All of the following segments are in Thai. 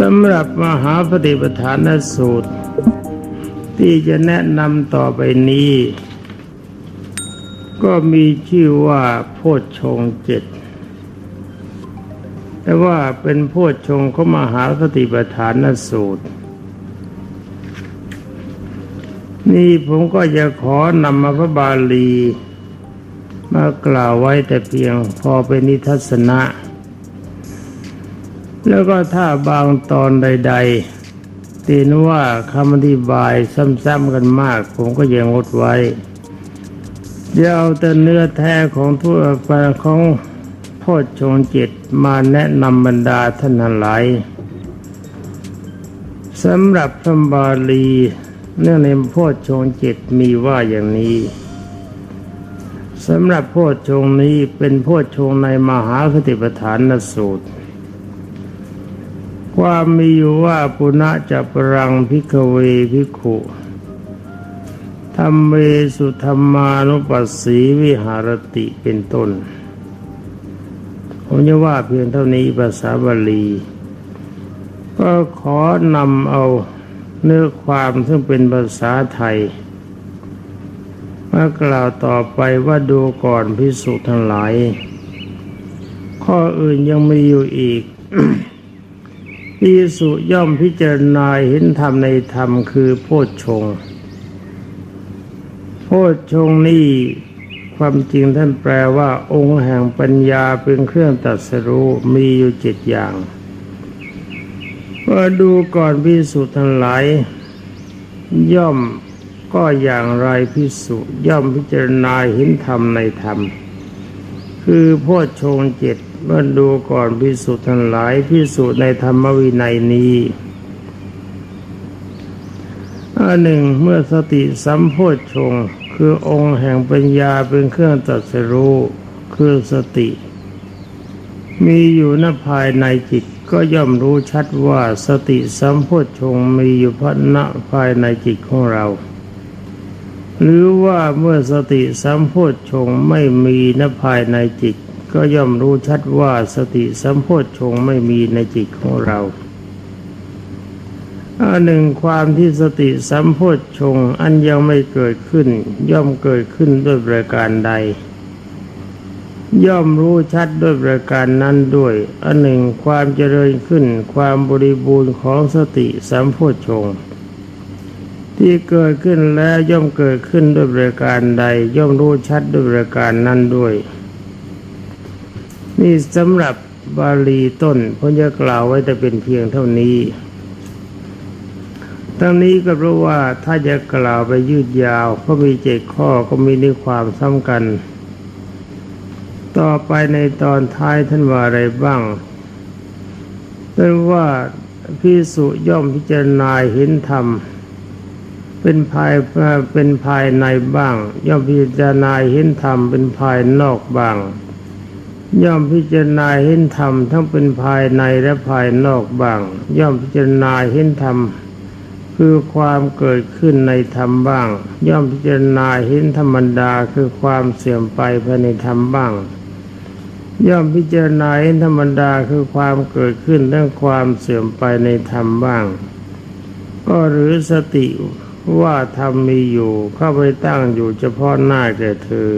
สำหรับมหาปฏิปทานสูตร ที่จะแนะนำต่อไปนี้ ก็มีชื่อว่าโพชฌงเจ็ดแต่ว่าเป็นโพชฌงของมหาสติปัฏฐานสูตร นี่ผมก็จะขอนำมาพระบาลี มากล่าวไว้แต่เพียงพอเป็นนิทัศนะ แล้วก็ถ้าบางตอนใด ๆตีนว่าคำอธิบายซ้ำๆกันมาก ผมก็ยังงดไว้จะเอาแต่เนื้อแท้ของทั่วไปของโพชฌงจ็ดมาแนะนำบรรดาท่านทั้งหลายสำหรับพระบาลีเนื่องในโพชฌงจ็ดมีว่าอย่างนี้สำหรับโพชฌงนี้เป็นโพชฌงในมหาคติปฐานสูตร ความมีอยู่ว่าปุณะจะปรังพิกเวพิขุธรรมเวสุธรรมานุปัสสีวิหารติเป็นต้น ผมจะว่าเพียงเท่านี้ภาษาบาลี ก็ขอนำเอาเนื้อความซึ่งเป็นภาษาไทยมากล่าวต่อไปว่าดูก่อนพิสุทั้งหลาย ข้ออื่นยังมีอยู่อีก พิสุย่อมพิจารณาเห็นธรรมในธรรมคือโพชฌงโพชฌงนี่ความจริงท่านแปลว่า องค์แห่งปัญญาเป็นเครื่องตัดสรู้มีอยู่เจ็ดอย่างว่าดูก่อนพิสุทั้งหลาย ย่อมก็อย่างไรพิสุย่อมพิจารณาเห็นธรรมในธรรม คือโพชฌงเจ็ด เมื่อดูก่อนพิสุทั้งหลายพิสุในธรรมวินัยนี้อันหนึ่งเมื่อสติสัมโพชฌงคือองค์แห่งปัญญาเป็นเครื่องตัดสรู้คือสติ มีอยู่ณภายในจิตก็ย่อมรู้ชัดว่าสติสัมโพชฌงมีอยู่พณะภายในจิตของเรา หรือว่าเมื่อสติสัมโพชฌงไม่มีณภายในจิต ก็ย่อมรู้ชัดว่าสติสัมโพชฌงค์ไม่มีในจิตของเราอันหนึ่งความที่สติสัมโพชฌงค์อันยังไม่เกิดขึ้น ย่อมเกิดขึ้นด้วยประการใด ย่อมรู้ชัดด้วยประการนั้นด้วยอันหนึ่งความเจริญขึ้น ความบริบูรณ์ของสติสัมโพชฌงค์ที่เกิดขึ้นแล้วย่อมเกิดขึ้นด้วยประการใด ย่อมรู้ชัดด้วยประการนั้นด้วย นี่สำหรับบาลีต้นผมจะกล่าวไว้แต่เป็นเพียงเท่านี้ ทั้งนี้ก็เพราะว่าถ้าจะกล่าวไปยืดยาวก็มีเจ็ดข้อก็มีในความซ้ำกัน ต่อไปในตอนท้ายท่านว่าอะไรบ้างท่านว่าพิสุย่อมพิจารณาเห็นธรรม เป็นภายเป็นภายในบ้าง ย่อมพิจารณาเห็นธรรมเป็นภายนอกบ้าง ย่อมพิจารณาเห็นธรรมทั้งเป็นภายในและภายนอกบ้าง ย่อมพิจารณาเห็นธรรมคือความเกิดขึ้นในธรรมบ้าง ย่อมพิจารณาเห็นธรรมดาคือความเสื่อมไปภายในธรรมบ้าง ย่อมพิจารณาเห็นธรรมดาคือความเกิดขึ้นและความเสื่อมไปในธรรมบ้าง ก็หรือสติว่าธรรมมีอยู่เข้าไปตั้งอยู่เฉพาะหน้าแก่เธอ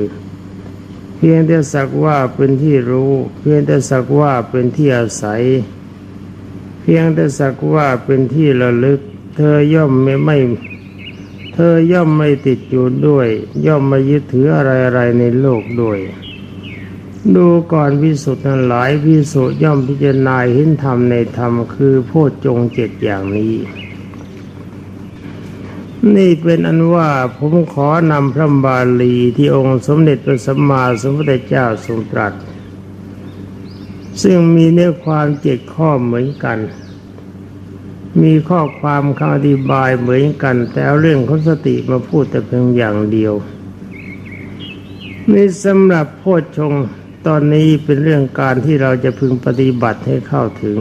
พียงแต่สักว่าเป็นที่รู้ เพียงแต่สักว่าเป็นที่อาศัย เพียงแต่สักว่าเป็นที่ระลึก เธอย่อมไม่ไม่เธอย่อมไม่ติดอยู่ด้วย ย่อมไม่ยึดถืออะไรอะไรในโลกด้วย ดูก่อนพิสุทธิ์ทั้งหลายพิสุทธ์ย่อมพิจารณาเห็นธรรมในธรรมคือโพชฌงเจ็ดอย่างนี้ นี่เป็นอันว่าผมขอนำพระบาลีที่องค์สมเด็จพระสัมมาสัมพุทธเจ้าทรงตรัส ซึ่งมีเนื้อความเจ็ดข้อเหมือนกัน มีข้อความคำอธิบายเหมือนกัน แต่เอาเรื่องของสติมาพูดแต่เพียงอย่างเดียวนี่สำหรับโพชฌงตอนนี้เป็นเรื่องการที่เราจะพึงปฏิบัติให้เข้าถึง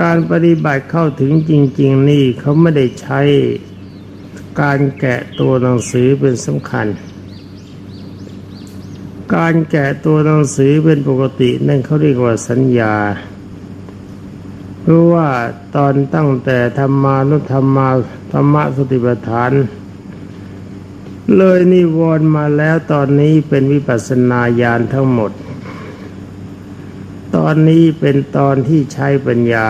การปฏิบัติเข้าถึงจริง ๆ นี่เขาไม่ได้ใช้การแกะตัวหนังสือเป็นสำคัญ การแกะตัวหนังสือเป็นปกตินั่นเขาเรียกว่าสัญญาเพรู้ว่าตอนตั้งแต่ธรรมานุธรรมาธรรมสติปัฏฐาน เลยนิวรณ์มาแล้วตอนนี้เป็นวิปัสสนาญาณทั้งหมด ตอนนี้เป็นตอนที่ใช้ปัญญา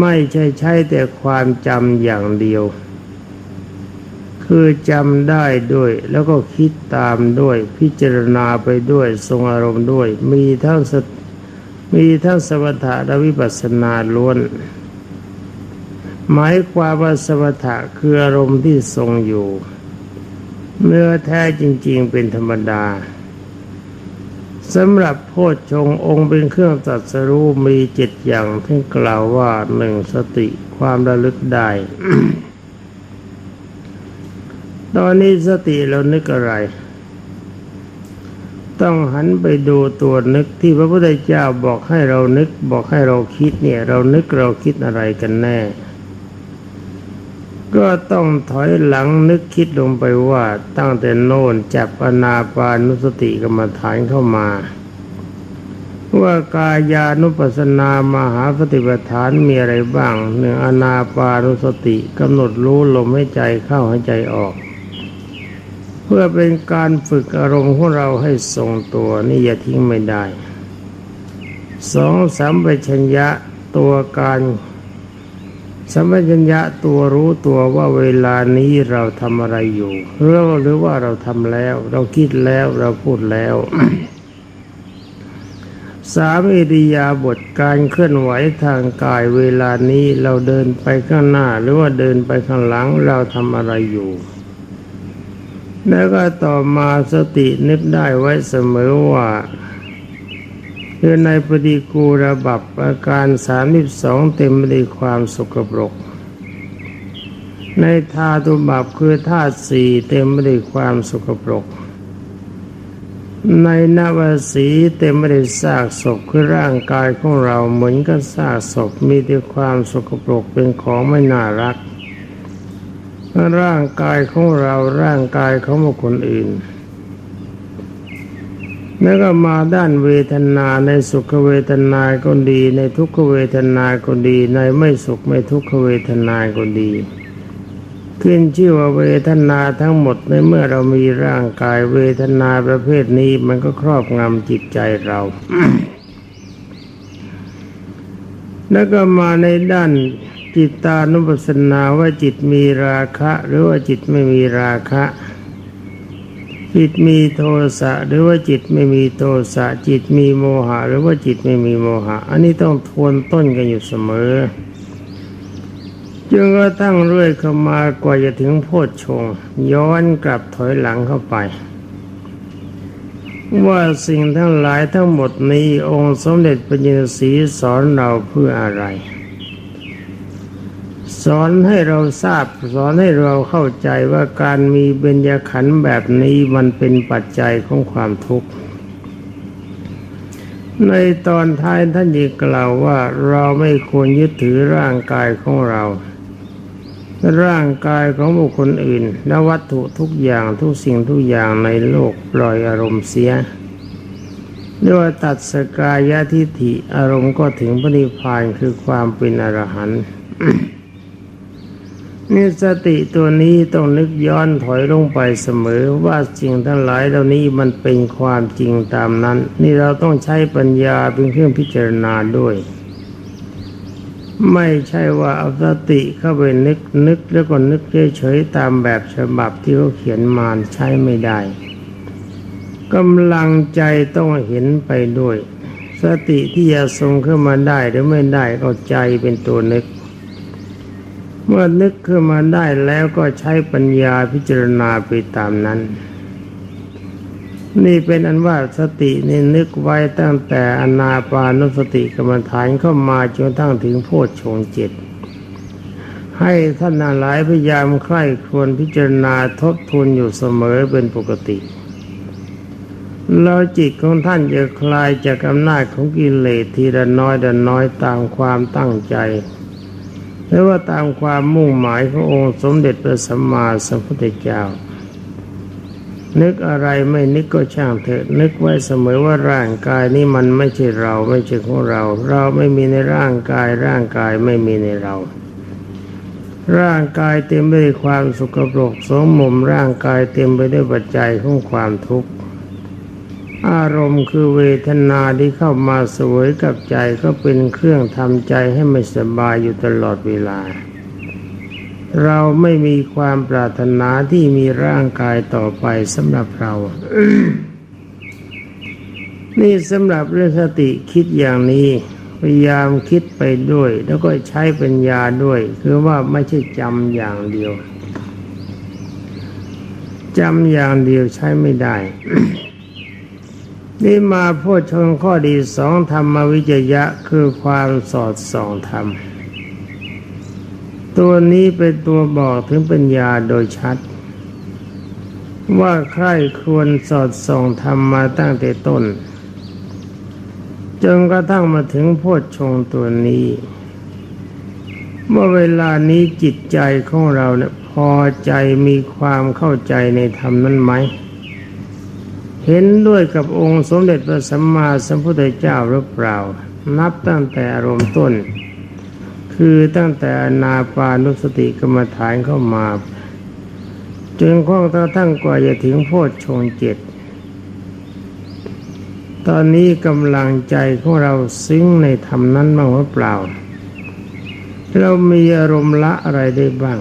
ไม่ใช่ใช้แต่ความจำอย่างเดียว คือจำได้ด้วยแล้วก็คิดตามด้วย พิจารณาไปด้วยทรงอารมณ์ด้วย มีทั้งสมีทั้งสมถะและวิปัสสนาล้วน หมายความว่าสมถะคืออารมณ์ที่ทรงอยู่เนื้อแท้จริง ๆ เป็นธรรมดา สำหรับโพชฌงองค์เป็นเครื่องตรัสรู้มีเจ็ดอย่างที่กล่าวว่าหนึ่งสติความระลึกได้ ตอนนี้สติเรานึกอะไร ต้องหันไปดูตัวนึกที่พระพุทธเจ้าบอกให้เรานึกบอกให้เราคิดเนี่ย เรานึกเราคิดอะไรกันแน่ ก็ต้องถอยหลังนึกคิดลงไปว่าตั้งแต่โน่นจับอนาปานุสติกรรมฐานเข้ามา ว่ากายานุปัสสนามหาปฏิปทานมีอะไรบ้างหนึ่งอนาปานุสติกำหนดรู้ลมให้ใจเข้าให้ใจออก เพื่อเป็นการฝึกอารมณ์ของเราให้ทรงตัวนี่อย่าทิ้งไม่ได้สองสัมปชัญญะตัวการ สัมปชัญญะตัวรู้ตัวว่าเวลานี้เราทำอะไรอยู่หรือหรือว่าเราทำแล้ว เราคิดแล้วเราพูดแล้วสามอิริยาบถการเคลื่อนไหวทางกายเวลานี้เราเดินไปข้างหน้า หรือว่าเดินไปข้างหลังเราทำอะไรอยู่ แล้วก็ต่อมาสตินึกได้ไว้เสมอว่า คือในปฏิกูระบับอาการสามสิบสองเต็มไปด้วยความสกปรก ในธาตุบับคือธาตุสี่เต็มไปด้วยความสกปรก ในนวสีเต็มไปด้วยซากศพคือร่างกายของเราเหมือนกับซากศพมีแต่ความสกปรกเป็นของไม่น่ารัก ร่างกายของเราร่างกายของบุคคลอื่น แล้วก็มาด้านเวทนาในสุขเวทนาก็ดี ในทุกขเวทนาก็ดี ในไม่สุขไม่ทุกขเวทนาก็ดี ขึ้นชื่อว่าเวทนาทั้งหมดในเมื่อเรามีร่างกายเวทนาประเภทนี้มันก็ครอบงำจิตใจเรา แล้วก็มาในด้านจิตตานุปัสสนาว่าจิตมีราคะ หรือว่าจิตไม่มีราคะ จิตมีโทสะหรือว่าจิตไม่มีโทสะจิตมีโมหะ หรือว่าจิตไม่มีโมหะ อันนี้ต้องทวนต้นกันอยู่เสมอจนกระทั่งเรื่อยเข้ามากว่าจะถึงโพชฌงย้อนกลับถอยหลังเข้าไป ว่าสิ่งทั้งหลายทั้งหมดนี้องค์สมเด็จพระจินสีสอนเราเพื่ออะไร สอนให้เราทราบ สอนให้เราเข้าใจว่าการมีเบญญขันธ์แบบนี้มันเป็นปัจจัยของความทุกข์ ในตอนท้ายท่านยังกล่าวว่าเราไม่ควรยึดถือร่างกายของเรา ร่างกายของบุคคลอื่นและวัตถุทุกอย่างทุกสิ่งทุกอย่างในโลกปล่อยอารมณ์เสียเรียกว่าตัดสกายทิฏฐิอารมณ์ก็ถึงพระนิพพานคือความเป็นอรหันต์ นี่สติตัวนี้ต้องนึกย้อนถอยลงไปเสมอว่าสิ่งทั้งหลายเหล่านี้มันเป็นความจริงตามนั้น นี่เราต้องใช้ปัญญาเป็นเครื่องพิจารณาด้วย ไม่ใช่ว่าเอาสติเข้าไปนึกนึกแล้วก็นึกเฉยๆตามแบบฉบับที่เขาเขียนมาใช้ไม่ได้กำลังใจต้องเห็นไปด้วย สติที่จะทรงขึ้นมาได้หรือไม่ได้ก็ใจเป็นตัวนึก เมื่อนึกขึ้นมาได้แล้วก็ใช้ปัญญาพิจารณาไปตามนั้น นี่เป็นอันว่าสตินี่นึกไว้ตั้งแต่อนาปานุสติกรรมฐานเข้ามาจนทั้งถึงโพชฌงเจ็ดให้ท่านหลายพยายามใคร่ควญพิจารณาทบทวนอยู่เสมอเป็นปกติ แล้วจิตของท่านจะคลายจากอำนาจของกิเลสทีละน้อยละน้อยตามความตั้งใจ หรือว่าตามความมุ่งหมายขององค์สมเด็จพระสัมมาสัมพุทธเจ้า นึกอะไรไม่นึกก็ช่างเถอะ นึกไว้เสมอว่าร่างกายนี้มันไม่ใช่เราไม่ใช่ของเรา เราไม่มีในร่างกาย ร่างกายไม่มีในเรา ร่างกายเต็มไปด้วยความสุขปรกสมมุมร่างกายเต็มไปด้วยปัจจัยของความทุกข์ อารมณ์คือเวทนาที่เข้ามาสวยกับใจก็เป็นเครื่องทำใจให้ไม่สบายอยู่ตลอดเวลา เราไม่มีความปรารถนาที่มีร่างกายต่อไปสำหรับเรา นี่สำหรับเรื่องสติคิดอย่างนี้พยายามคิดไปด้วย แล้วก็ใช้ปัญญาด้วย คือว่าไม่ใช่จำอย่างเดียวจำอย่างเดียวใช้ไม่ได้ นี่มาโพชงข้อดีสองธรรมวิจยะคือความสอดส่องธรรม ตัวนี้เป็นตัวบอกถึงปัญญาโดยชัด ว่าใครควรสอดส่องธรรมมาตั้งแต่ต้น จนกระทั่งมาถึงโพชงตัวนี้ เมื่อเวลานี้จิตใจของเราเนี่ยพอใจมีความเข้าใจในธรรมนั้นไหม เห็นด้วยกับองค์สมเด็จพระสัมมาสัมพุทธเจ้าหรือเปล่า นับตั้งแต่อารมณ์ต้น คือตั้งแต่อนาปานุสติกรรมฐานเข้ามาจนข้องกระทั่งกว่าจะถึงโพชฌงค์เจ็ดตอนนี้กำลังใจของเราซึ้งในธรรมนั้นบ้างหรือเปล่า เรามีอารมณ์ละอะไรได้บ้าง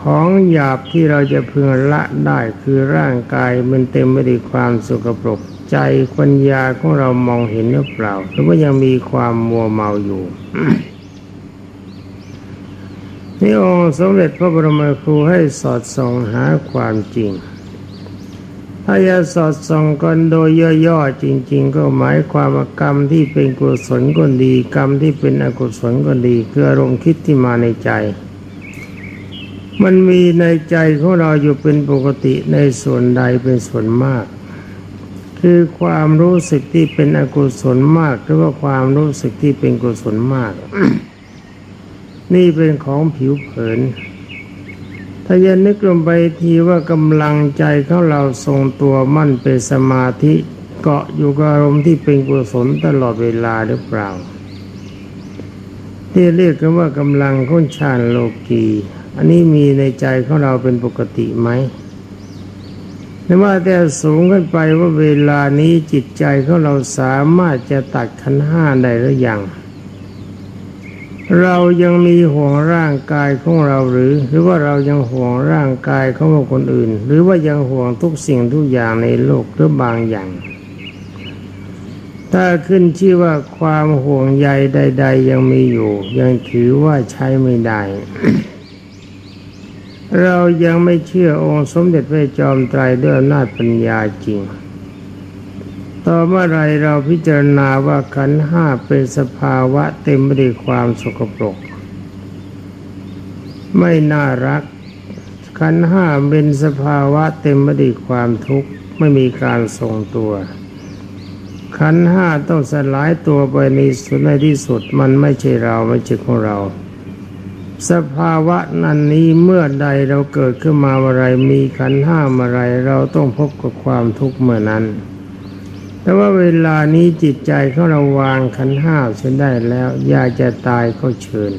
ของหยาบที่เราจะพึงละได้คือร่างกายมันเต็มไปด้วยความสุกปรกใจปัญญาของเรามองเห็นหรือเปล่า หรือว่ายังมีความมัวเมาอยู่นี่องค์สมเด็จพระบรมครูให้สอดส่องหาความจริง ถ้าจะสอดส่องกันโดยย่อๆจริง ๆ ก็หมายความว่ากรรมที่เป็นกุศลก็ดี กรรมที่เป็นอกุศลก็ดีคืออารมณ์คิดที่มาในใจ มันมีในใจของเราอยู่เป็นปกติในส่วนใดเป็นส่วนมาก คือความรู้สึกที่เป็นอกุศลมาก หรือว่าความรู้สึกที่เป็นกุศลมาก นี่เป็นของผิวเผิน ถ้าจะนึกลงไปทีว่ากำลังใจของเราทรงตัวมั่นเป็นสมาธิเกาะอยู่กับอารมณ์ที่เป็นกุศลตลอดเวลาหรือเปล่าที่เรียกกันว่ากำลังข้นชานโลกี อันนี้มีในใจของเราเป็นปกติไหมไม่ว่าแต่สูงขึ้นไปว่าเวลานี้จิตใจของเราสามารถจะตัดขันห้าได้หรือยัง เรายังมีห่วงร่างกายของเราหรือ หรือว่าเรายังห่วงร่างกายของคนอื่น หรือว่ายังห่วงทุกสิ่งทุกอย่างในโลกหรือบางอย่าง ถ้าขึ้นชื่อว่าความห่วงใยใด ๆ ยังมีอยู่ ยังถือว่าใช้ไม่ได้ เรายังไม่เชื่อองค์สมเด็จพระจอมไตรด้วยอำนาจปัญญาจริง ต่อเมื่อไรเราพิจารณาว่าขันห้าเป็นสภาวะเต็มไปด้วยความสกปรก ไม่น่ารัก ขันห้าเป็นสภาวะเต็มไปด้วยความทุกข์ไม่มีการทรงตัว ขันห้าต้องสลายตัวไปในสุดในที่สุดมันไม่ใช่เราไม่ใช่ของเรา สภาวะนั้นนี้เมื่อใดเราเกิดขึ้นมาอะไรมีขันห้าอะไรเราต้องพบกับความทุกข์เมื่อนั้น แต่ว่าเวลานี้จิตใจของเราวางขันห้าเสียได้แล้วอยากจะตายก็เชิญ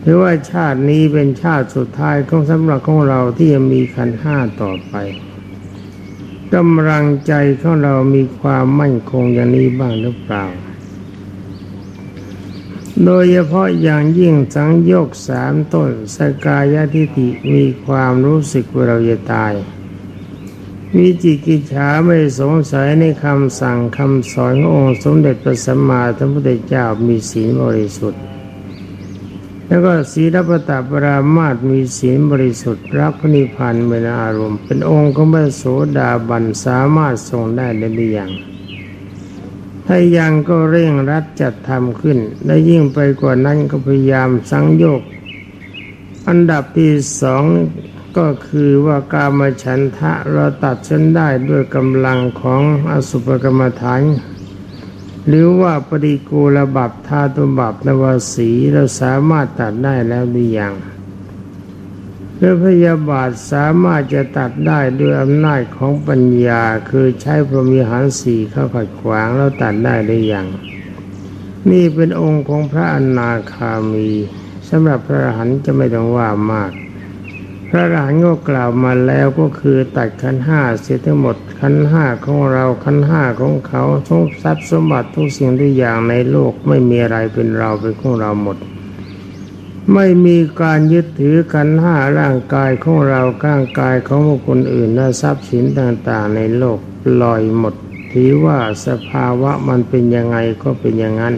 หรือว่าชาตินี้เป็นชาติสุดท้ายของสำหรับของเราที่จะมีขันห้าต่อไปกำลังใจของเรามีความมั่นคงอย่างนี้บ้างหรือเปล่า โดยเฉพาะอย่างยิ่งสังโยกสามต้นสกายทิฐิมีความรู้สึกว่าเราจะตายมีจิตกิจฉาไม่สงสัยในคำสั่งคำสอนขององค์สมเด็จพระสัมมาสัมพุทธเจ้ามีศีลบริสุทธิ์ แล้วก็ศีลปตปรามาตมีศีลบริสุทธิ์รักพนิพพานเป็นอารมณ์ เป็นองค์ของพระโสดาบันสามารถทรงได้หรือยัง ถ้ายังก็เร่งรัดจัดทำขึ้น และยิ่งไปกว่านั้นก็พยายามสังโยก อันดับที่สองก็คือว่ากามฉันทะเราตัดฉันได้ด้วยกำลังของอสุภกรรมฐาน หรือว่าปฏิกูลบับธาตุบับนวสีเราสามารถตัดได้แล้วหรือยัง คือพยาบาทสามารถจะตัดได้ด้วยอำนาจของปัญญาคือใช้พรหมิหารสี่เข้าขัดขวางแล้วตัดได้หรือยัง นี่เป็นองค์ของพระอนาคามีสำหรับพระอรหันต์จะไม่ต้องว่ามาก พระอรหันต์ก็กล่าวมาแล้วก็คือตัดขันห้าเสียทั้งหมดขันห้าของเราขันห้าของเขาทงทรัพย์สมบัติทุกสิ่งทุกอย่างในโลกไม่มีอะไรเป็นเราเป็นของเราหมด ไม่มีการยึดถือขันห้าร่างกายของเราร่างกายของบุคคลอื่นและทรัพย์สินต่างๆ ในโลกลอยหมดถือว่าสภาวะมันเป็นยังไงก็เป็นอย่างนั้น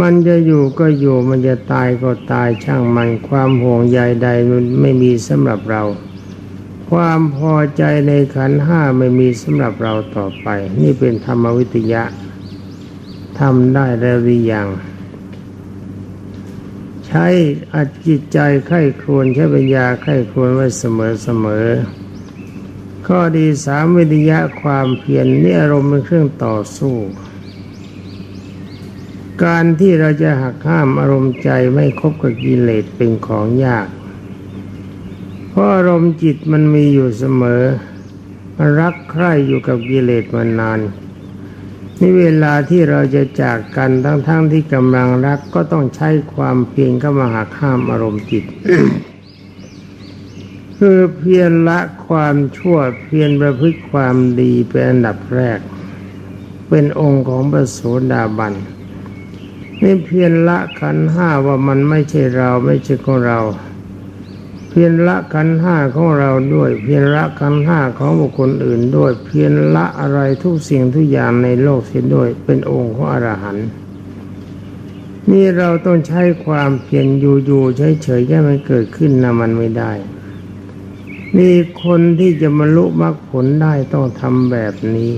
มันจะอยู่ก็อยู่มันจะตายก็ตายช่างมันความห่วงใยใดมันไม่มีสำหรับเรา ความพอใจในขันห้าไม่มีสำหรับเราต่อไป นี่เป็นธรรมวิทยะทำได้แล้วหรือยัง ช้อัดจิตใจไข้ครวญใช้ปัญญาไข้ครวญไว้เสมอเสมอข้อดีสามวิทยะความเพียรนี่อารมณ์เป็นเครื่องต่อสู้ การที่เราจะหักห้ามอารมณ์ใจไม่คบกับกิเลสเป็นของยาก เพราะอารมณ์จิตมันมีอยู่เสมอมันรักใคร่อยู่กับกิเลสมานาน นี่เวลาที่เราจะจากกันทั้งๆทที่กำลังรักก็ต้องใช้ความเพียรเข้ามาหักห้ามอารมณ์จิต คือเพียรละความชั่วเพียรประพฤติความดีเป็นอันดับแรก เป็นองค์ของพระโสดาบันนี่เพียรละขันห้าว่ามันไม่ใช่เราไม่ใช่ของเรา เพียรละขันห้าของเราด้วย เพียรละขันห้าของบุคคลอื่นด้วย เพียรละอะไรทุกสิ่งทุกอย่างในโลกเสียด้วย เป็นองค์ของอรหันต์นี่เราต้องใช้ความเพียรอยู่ๆเฉยๆแค่มันเกิดขึ้นนะมันไม่ได้ นี่คนที่จะบรรลุมรรคผลได้ต้องทำแบบนี้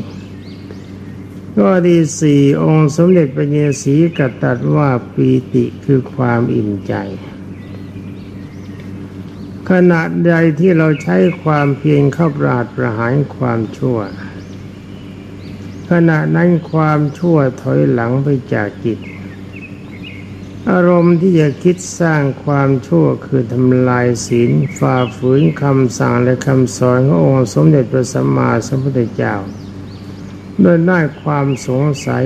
ก็ดีสี่องค์สมเด็จพระเยศรีกัตตัดว่าปีติคือความอิ่มใจ ขณะใดที่เราใช้ความเพียรเข้าปราดประหารความชั่ว ขณะนั้นความชั่วถอยหลังไปจากจิต อารมณ์ที่จะคิดสร้างความชั่วคือทำลายศีลฝ่าฝืนคำสั่งและคำสอนขององค์สมเด็จพระสัมมาสัมพุทธเจ้าโดยได้ความสงสัย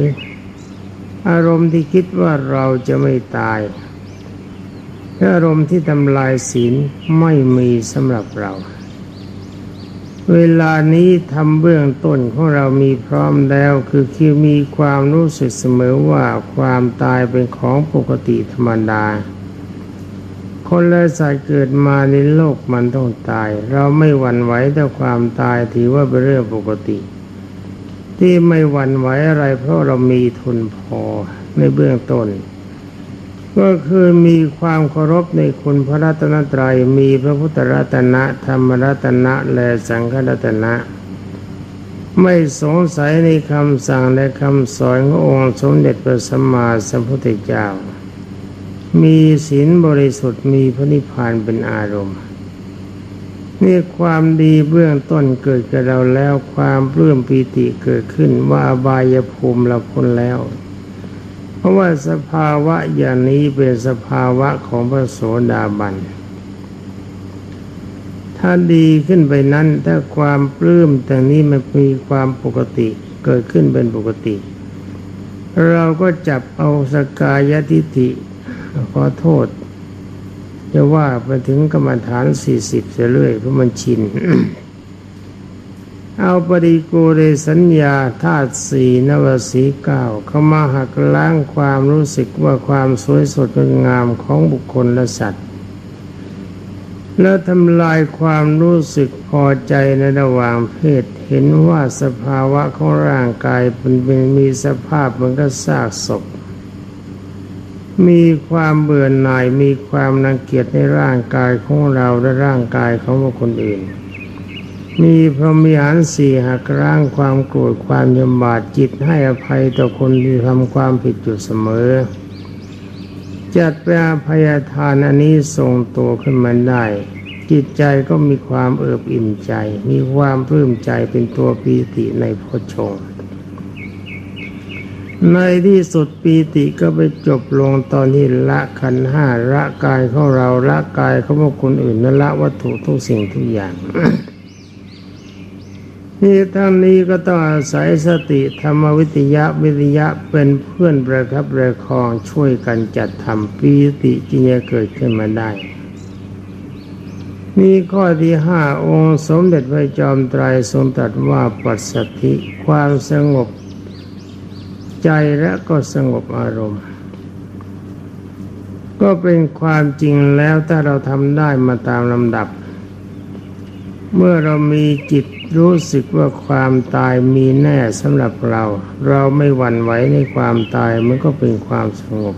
อารมณ์ที่คิดว่าเราจะไม่ตาย อารมณ์ที่ทำลายศีลไม่มีสำหรับเรา เวลานี้ทำเบื้องต้นของเรามีพร้อมแล้วคือคือมีความรู้สึกเสมอว่าความตายเป็นของปกติธรรมดา คนและสัตว์เกิดมาในโลกมันต้องตาย เราไม่หวั่นไหวต่อความตายถือว่าเป็นเรื่องปกติ ที่ไม่หวั่นไหวอะไรเพราะเรามีทุนพอในเบื้องต้น ก็คือมีความเคารพในคุณพระรัตนตรัย มีพระพุทธรัตนะธรรมรัตนะและสังฆรัตนะ ไม่สงสัยในคำสั่งและคำสอนขององค์สมเด็จพระสัมมาสัมพุทธเจ้า มีศีลบริสุทธิ์มีพระนิพพานเป็นอารมณ์นี่ความดีเบื้องต้นเกิดกับเราแล้วความปลื้มปีติเกิดขึ้นว่าอบายภูมิเราพ้นแล้ว เพราะว่าสภาวะอย่างนี้เป็นสภาวะของพระโสดาบัน ถ้าดีขึ้นไปนั้นถ้าความปลื้มแต่นี้มันมีความปกติเกิดขึ้นเป็นปกติ เราก็จับเอาสกายทิฏฐิขอโทษ จะว่าไปถึงกรรมฐานสี่สิบเสียเรื่อยเพราะมันชิน เอาปริโกเรสัญญาธาตุสี่นวสีเก้าเข้ามาหักล้างความรู้สึกว่าความสวยสดงดงามของบุคคลและสัตว์แล้วทำลายความรู้สึกพอใจในระหว่างเพศเห็นว่าสภาวะของร่างกายเป็นเป็นมีสภาพเหมือนกับซากศพ มีความเบื่อหน่ายมีความนังเกียจในร่างกายของเราและร่างกายของบุคคลอื่น มีพรหมิหารสี่หักล้างความโกรธความยำบาดจิตให้อภัยต่อคนที่ทำความผิดอยู่เสมอ จัดเป็นอภัยทานอันนี้ทรงตัวขึ้นมาได้ จิตใจก็มีความเอิบอิ่มใจ มีความปลื้มใจเป็นตัวปีติในพชฌงในที่สุดปีติก็ไปจบลงตอนที่ละขันห้าละกายของเราละกายของบุคคลอื่นและละวัตถุทุกสิ่งทุกอย่าง นี่ทั้งนี้ก็ต้องอาศัยสติธรรมวิทยาวิทยะเป็นเพื่อนประคับประคองช่วยกันจัดทำปีติจึงจะเกิดขึ้นมาได้มีข้อที่ห้าองค์สมเด็จพระจอมไตรทรงตรัสว่าปัสสธิความสงบใจและก็สงบอารมณ์ ก็เป็นความจริงแล้วถ้าเราทำได้มาตามลำดับ เมื่อเรามีจิต รู้สึกว่าความตายมีแน่สำหรับเรา เราไม่หวั่นไหวในความตายมันก็เป็นความสงบ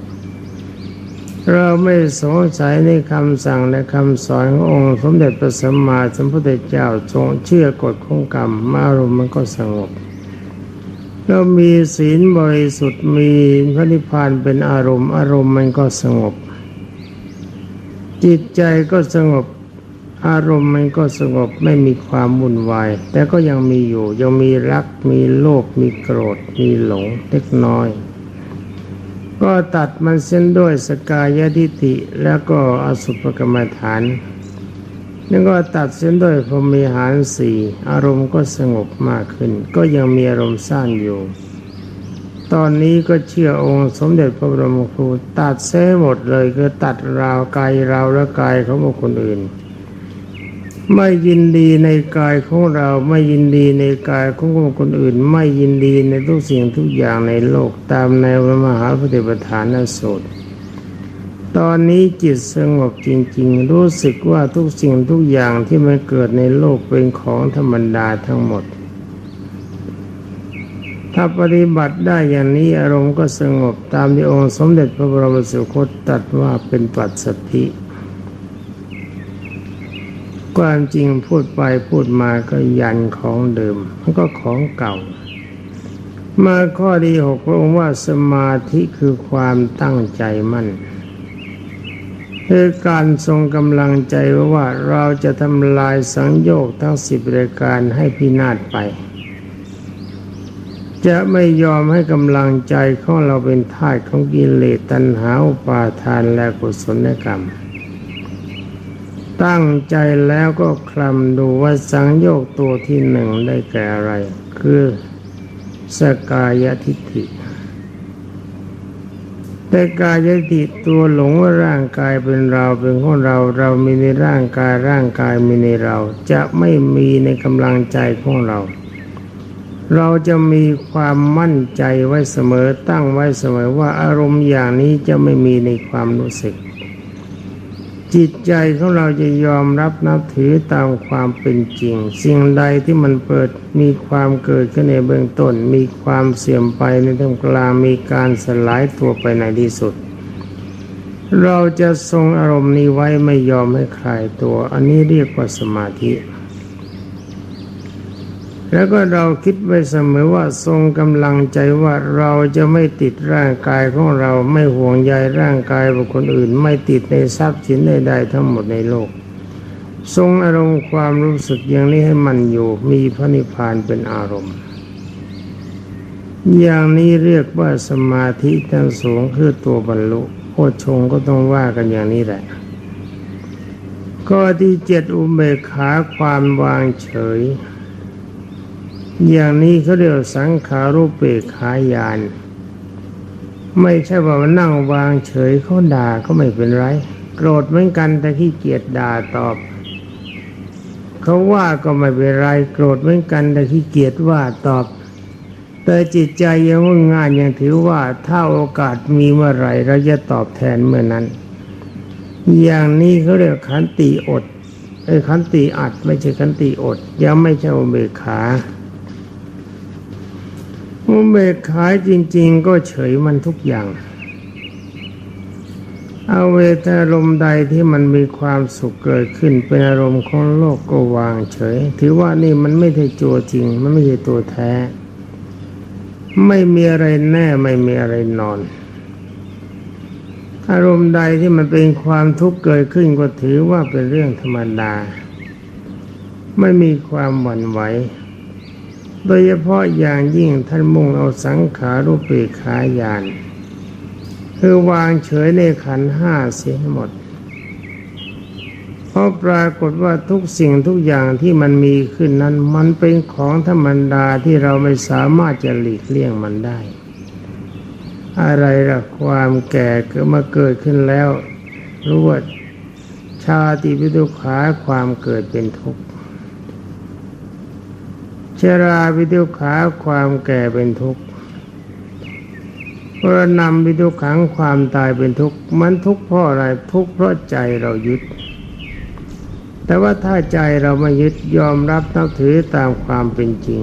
เราไม่สงสัยในคำสั่งและคำสอนขององค์สมเด็จพระสัมมาสัมพุทธเจ้าทรงเชื่อกฎของกรรมมาอารมณ์มันก็สงบเรามีศีลบริสุทธิ์มีพระนิพพานเป็นอารมณ์ อารมณ์มันก็สงบ จิตใจก็สงบ อารมณ์มันก็สงบไม่มีความวุ่นวาย แต่ก็ยังมีอยู่ยังมีรัก มีโลภมีโกรธ มีหลงเล็กน้อย ก็ตัดมันเส้นด้วยสกายทิฏฐิแล้วก็อสุภกรรมฐานแล้วก็ตัดเส้นด้วยพรมีหารสี่อารมณ์ก็สงบมากขึ้น ก็ยังมีอารมณ์สร้างอยู่ ตอนนี้ก็เชื่อองค์สมเด็จพระบรมครูตัดเส้หมดเลยคือตัดราวกายราวและกายของบุคคลอื่น ไม่ยินดีในกายของเราไม่ยินดีในกายของคนอื่น ไม่ยินดีในทุกสิ่งทุกอย่างในโลกตามในวพระมหาปฏิปทานสูตรตอนนี้จิตสงบจริง ๆ รู้สึกว่าทุกสิ่งทุกอย่างที่มันเกิดในโลกเป็นของธรรมดาทั้งหมด ถ้าปฏิบัติได้อย่างนี้อารมณ์ก็สงบตามที่องค์สมเด็จพระบรมสุคตตรัสว่าเป็นปัจสัทธิ ความจริงพูดไปพูดมาก็ยันของเดิมมันก็ของเก่า มาข้อที่หกพระองค์ว่าสมาธิคือความตั้งใจมั่นคือการทรงกำลังใจไว้ว่าเราจะทำลายสังโยกทั้งสิบรายการให้พินาศไป จะไม่ยอมให้กำลังใจของเราเป็นทาสของกิเลสตัณหาอุปาทานและกุศลกรรม ตั้งใจแล้วก็คลำดูว่าสังโยกตัวที่หนึ่งได้แก่อะไร คือสกายทิฏฐิแต่กายทิฏฐิตัวหลงว่าร่างกายเป็นเราเป็นของเราเรามีในร่างกายร่างกายมีในเรา จะไม่มีในกำลังใจของเรา เราจะมีความมั่นใจไว้เสมอตั้งไว้เสมอว่าอารมณ์อย่างนี้จะไม่มีในความรู้สึก จิตใจของเราจะยอมรับนับถือตามความเป็นจริง สิ่งใดที่มันเปิดมีความเกิดขึ้นในเบื้องต้น มีความเสื่อมไปในท่ามกลางมีการสลายตัวไปในที่สุด เราจะทรงอารมณ์นี้ไว้ไม่ยอมให้คลายตัว อันนี้เรียกว่าสมาธิ แล้วก็เราคิดไว้เสมอว่าทรงกำลังใจว่าเราจะไม่ติดร่างกายของเราไม่ห่วงใยร่างกายบุคคลอื่น ไม่ติดในทรัพย์สินใดๆทั้งหมดในโลก ทรงอารมณ์ความรู้สึกอย่างนี้ให้มันอยู่มีพระนิพพานเป็นอารมณ์ อย่างนี้เรียกว่าสมาธิทั้งสูงคือตัวบรรลุโพชงก็ต้องว่ากันอย่างนี้แหละข้อที่เจ็ดอุเบกขาความวางเฉย อย่างนี้เขาเรียกสังขารุปเปกขายาน ไม่ใช่ว่ามานั่งวางเฉยเขาด่าก็ไม่เป็นไร โกรธเหมือนกันแต่ขี้เกียจด่าตอบ เขาว่าก็ไม่เป็นไร โกรธเหมือนกันแต่ขี้เกียจว่าตอบ แต่จิตใจยังว่างานยังถือว่าถ้าโอกาสมีเมื่อไหร่เราจะตอบแทนเมื่อนั้น อย่างนี้เขาเรียกขันติอดไอ้ขันติอัดไม่ใช่ขันติอด ยังไม่ใช่อุเบกขา อุเบกขาจริง ๆ ก็เฉยมันทุกอย่างเอาเวทอารมณ์ใดที่มันมีความสุขเกิดขึ้นเป็นอารมณ์ของโลกก็วางเฉย ถือว่านี่มันไม่ใช่ตัวจริง มันไม่ใช่ตัวแท้ ไม่มีอะไรแน่ไม่มีอะไรนอน อารมณ์ใดที่มันเป็นความทุกข์เกิดขึ้นก็ถือว่าเป็นเรื่องธรรมดา ไม่มีความหวั่นไหว โดยเฉพาะอย่างยิ่งท่านมุ่งเอาสังขารุปเปขายาน คือวางเฉยในขันห้าเสียให้หมด เพราะปรากฏว่าทุกสิ่งทุกอย่างที่มันมีขึ้นนั้น มันเป็นของธรรมดาที่เราไม่สามารถจะหลีกเลี่ยงมันได้ อะไรละความแก่เกิดมาเกิดขึ้นแล้วรู้ว่าชาติวิทุขาความเกิดเป็นทุกข์ ชราวิทุขาความแก่เป็นทุกข์พระนำวิทุขังความตายเป็นทุกข์มันทุกข์เพราะอะไรทุกข์เพราะใจเรายึด แต่ว่าถ้าใจเราไม่ยึดยอมรับนับถือตามความเป็นจริง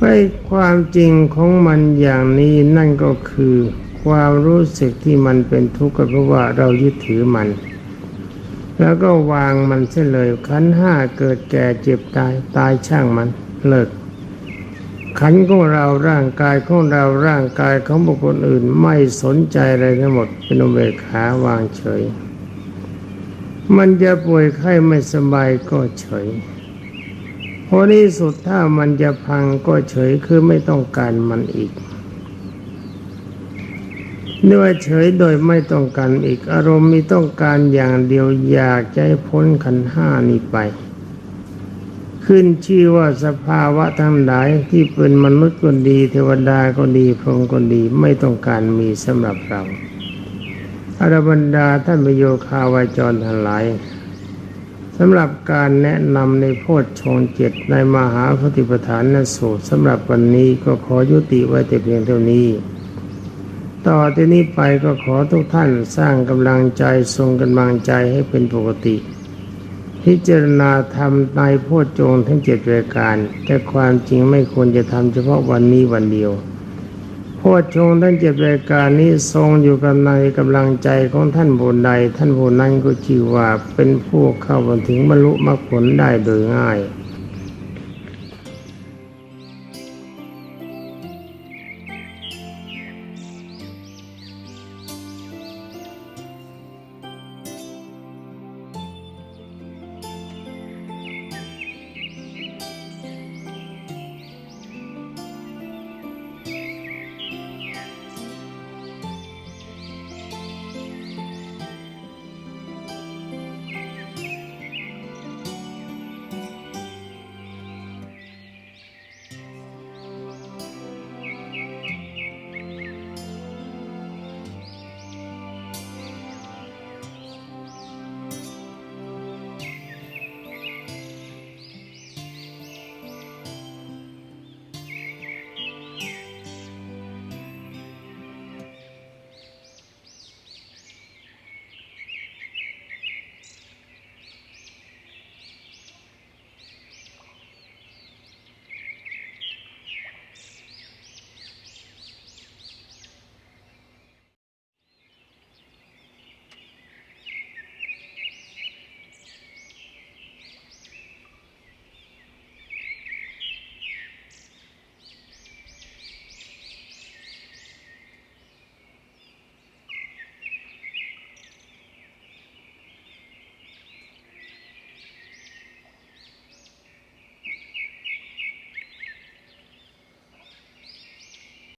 ไอ้ความจริงของมันอย่างนี้นั่นก็คือ ความรู้สึกที่มันเป็นทุกข์ก็เพราะว่าเรายึดถือมัน แล้วก็วางมันเสียเลยขันห้าเกิดแก่เจ็บตายตายช่างมันเลิกขันของเราร่างกายของเราร่างกายของบุคคลอื่นไม่สนใจอะไรทั้งหมดเป็นอุเบกขาวางเฉย มันจะป่วยไข้ไม่สบายก็เฉยพอที่สุดถ้ามันจะพังก็เฉยคือไม่ต้องการมันอีก เนื่อเฉยโดยไม่ต้องการอีกอารมณ์มีต้องการอย่างเดียวอยากจะให้พ้นขันห้านี้ไป ขึ้นชื่อว่าสภาวะทั้งหลายที่เป็นมนุษย์ก็ดี เทวดาก็ดีพรหมก็ดีไม่ต้องการมีสำหรับเราอารบรรดาท่านประโยคาวาจรทั้งหลายสำหรับการแนะนำในโพชฌงเจ็ดในมหาปฏิปทานนสูตรสำหรับวันนี้ก็ขอยุติไว้แต่เพียงเท่านี้ ต่อที่นี้ไปก็ขอทุกท่านสร้างกำลังใจทรงกำลังใจให้เป็นปกติ พิจารณาทำในโพชฌงทั้งเจ็ดรายการ แต่ความจริงไม่ควรจะทำเฉพาะวันนี้วันเดียวโพชฌงทั้งเจ็ดรายการนี้ทรงอยู่กับในกำลังใจของท่านบุญใด ท่านผู้นั้นก็ชื่อว่าเป็นผู้เข้าถึงบรรลุมรรคผลได้โดยง่าย